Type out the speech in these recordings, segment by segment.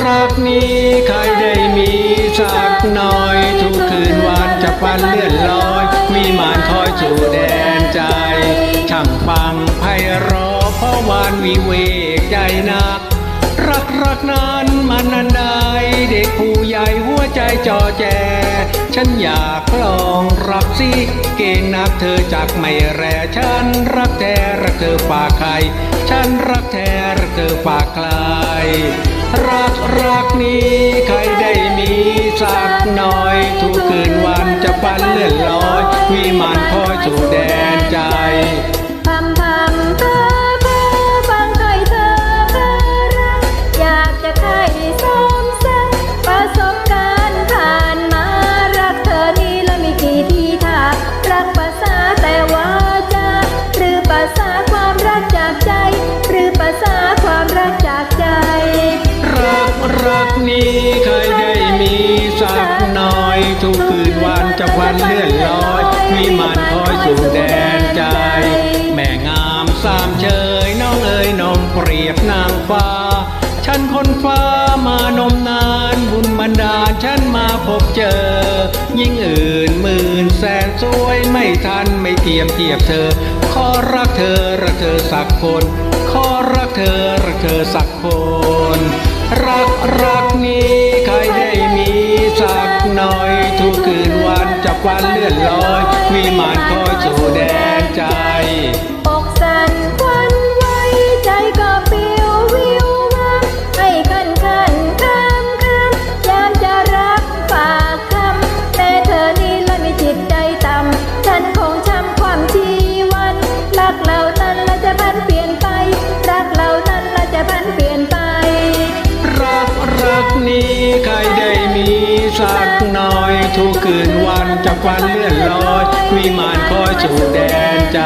รักนี้ใครได้มีสักหน่อย ทุกคืนวันจะฟันเลื่อนลอย มีมานคอยสู่แดนใจ ช่างฟังไพเราะเพราะวานวิเวกใจนัก รักรักนั้นมันนันใดเด็กผู้ใหญ่หัวใจจอแจ ฉันอยากลองรักสิเก่งนักเธอจากไม่แร่ฉันรักแท้รักเธอฝากใคร ฉันรักแท้รักเธอฝากใคร รักรักนี้ใครได้มีสักหน่อย ทุกคืนวันจะฟันเลื่อนลอย วิมานคอยสู่แดนใจพำพำเธอเพ้อฟังถ้อยเธอเพ้อรักอยากจะใครสมสักประสบการณ์ผ่านมารักเธอนี้แล้วมีกี่ทีท่ารักภาษาแต่ว่าจะหรือภาษาความรักจากใจ หรือภาษา รักนี้เคยได้มีสักหน่อย ทุกคืนวันจะพันเลื่อนลอยวิมานคอยสู่แดนใจ แม่งามสามเชยน้องเอ๋ยนมเปรียบนางฟ้า ฉันคนฟ้ามานมนานบุญบันดาลฉันมาพบเจอ ยิ่งอื่นหมื่นแสนสวยไม่ทันไม่เทียมเทียบเธอ ขอรักเธอรักเธอสักคน ขอรักเธอรักเธอสักคน วันจะฟันเลื่อนลอย วิมานคอยสู่แดนใจ น่อย ทุกคืนวันจะฟันเลื่อนลอย วิมานคอยสู่แดนใจ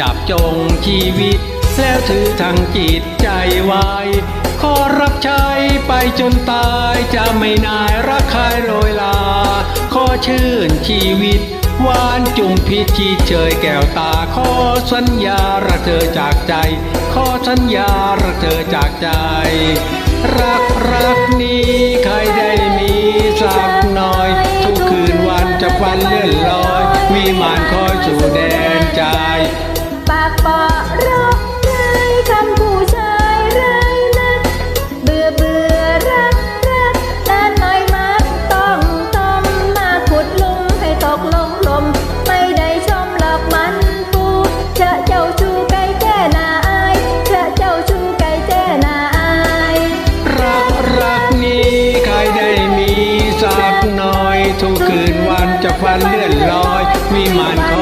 จับจงชีวิต แล้วถือทางจิตใจไว้ขอรับใช้ไปจนตายจะไม่นายรักใครโรยลา ขอชื่นชีวิตหวานจุ่มพิชิตเชยแก้วตา ขอสัญญารักเธอจากใจ ขอสัญญารักเธอจากใจ รักรักนี้ใครได้มีสัก ห คืนวันจะฟันเลื่อนลอยวิมาน